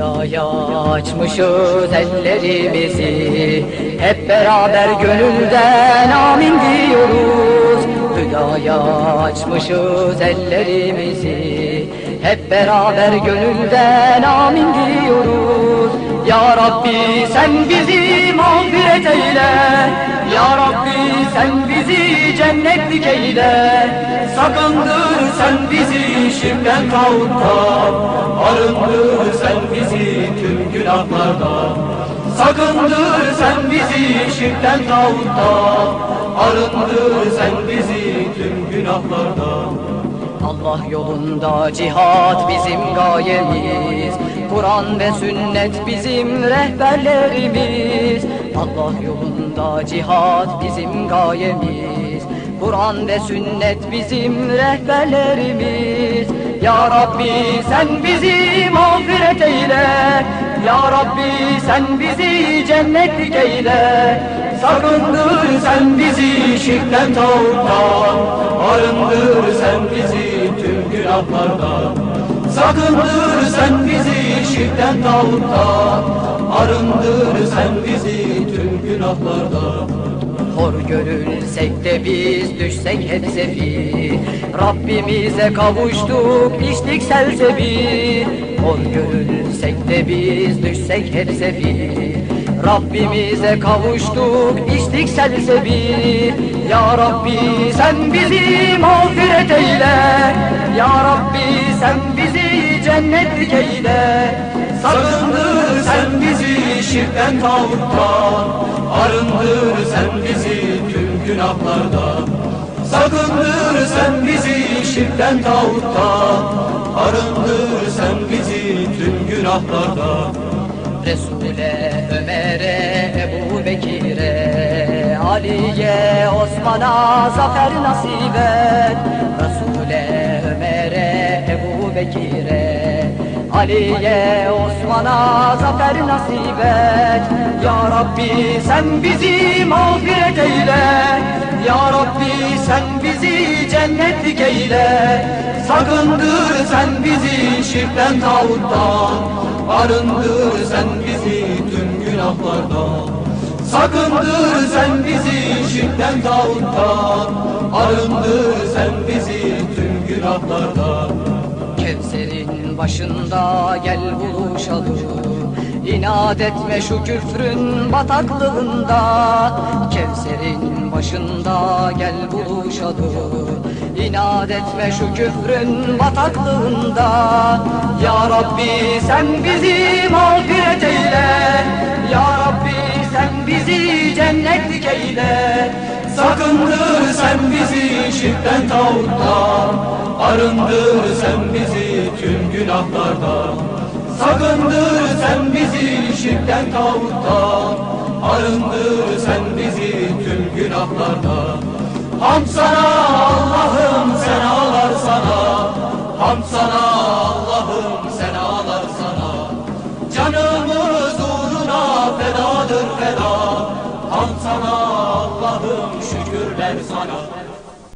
Hüdaya açmışız ellerimizi. Hep beraber gönülden amin diyoruz. Hüdaya açmışız ellerimizi. Hep beraber gönülden amin diyoruz Ya Rabbi sen bizi mağfiret eyle. Ya Rabbi sen bizi cennetlik eyle Sakındır sen bizi şirkten tağuttan Arındır sen bizi tüm günahlardan. Sakındır sen bizi şirkten tağuttan Arındır sen bizi tüm günahlardan. Allah yolunda cihat bizim gayemiz Kur'an ve sünnet bizim rehberlerimiz. Allah yolunda cihat bizim gayemiz. Kur'an ve sünnet bizim rehberlerimiz. Ya Rabbi sen bizi mağfiret eyle. Ya Rabbi sen bizi cennetlik eyle. Sakındır sen bizi şirkten tağuttan Arındır sen bizi tüm günahlardan Sakındır sen bizi şirkten tağuttan Arındır sen bizi tüm günahlardan Hor görülsek de biz düşsek hep sefil Rabbimize kavuştuk içtik selsebil Hor görülsek de biz düşsek hep sefil Rabbimize kavuştuk içtik selsebil Ya Rabbi sen bizi mağfiret eyle. Ya Rabbi sen bizi cennetlik eyle. Sakındır sen bizi şirkten tağuttan Arındır sen bizi tüm günahlardan. Sakındır sen bizi şirkten tağuttan Arındır sen bizi tüm günahlardan. Resul'e, Ömer'e, Ebu Bekir'e Ali'ye, Osman'a zafer nasip et. Resul'e, Bekir'e Ali'ye, Osman'a zafer nasip et. Ya Rabbi sen bizi mağfiret eyle. Ya Rabbi sen bizi cennetlik eyle Sakındır sen bizi şirkten tağuttan. Arındır sen bizi tüm günahlardan. Sakındır sen bizi şirkten tağuttan. Arındır sen bizi tüm günahlardan Kevser'in başında gel buluşalım İnat etme şu küfrün bataklığında. Kevser'in başında gel buluşalım İnat etme şu küfrün bataklığında. Ya Rabbi sen bizi mağfiret eyle. Ya bizi cennetlik eyle Sakındır sen bizi şirkten tağuttan Arındır sen bizi tüm günahlardan. Sakındır sen bizi şirkten tağuttan Arındır sen bizi tüm günahlardan. Ham sana Allah'ım sen ağlar sana. Ham sana fedadır feda Ham sana Allah'ım şükürler sana